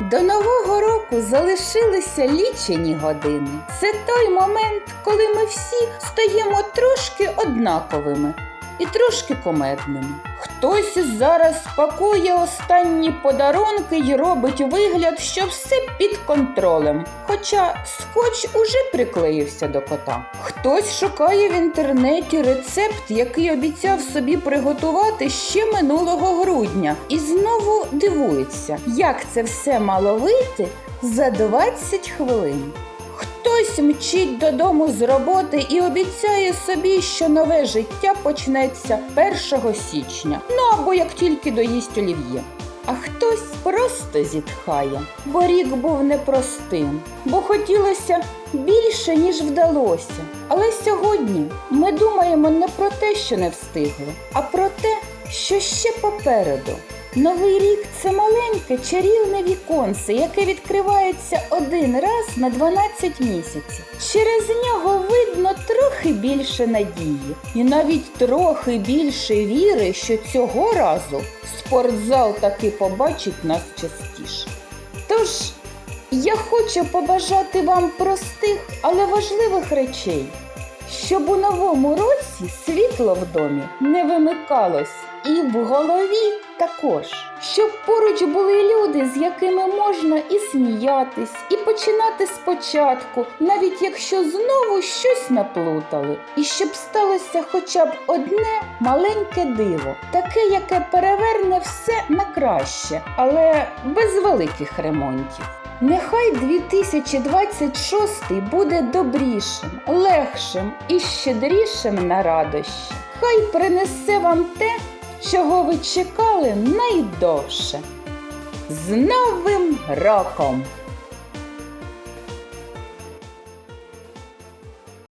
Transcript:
До нового року залишилися лічені години. Це той момент, коли ми всі стаємо трошки однаковими і трошки комедними. Хтось зараз пакує останні подарунки і робить вигляд, що все під контролем. Хоча скотч уже приклеївся до кота. Хтось шукає в інтернеті рецепт, який обіцяв собі приготувати ще минулого грудня, і знову дивується, як це все мало вийти за 20 хвилин. Хтось мчить додому з роботи і обіцяє собі, що нове життя почнеться 1 січня, ну або як тільки доїсть олів'є. А хтось просто зітхає, бо рік був непростим, бо хотілося більше, ніж вдалося. Але сьогодні ми думаємо не про те, що не встигли, а про те, що ще попереду. Новий рік це маленьке чарівне віконце, яке відкривається один раз на 12 місяців. Через нього видно трохи більше надії, і навіть трохи більше віри, що цього разу спортзал таки побачить нас частіше. Тож я хочу побажати вам простих, але важливих речей, щоб у новому році світло в домі не вимикалось, і в голові також, щоб поруч були люди, з якими можна і сміятись, і починати спочатку, навіть якщо знову щось наплутали, і щоб сталося хоча б одне маленьке диво, таке, яке переверне все на краще, але без великих ремонтів. Нехай 2026 буде добрішим, легшим і щедрішим на радощі. Хай принесе вам те, чого ви чекали найдовше. З Новим роком!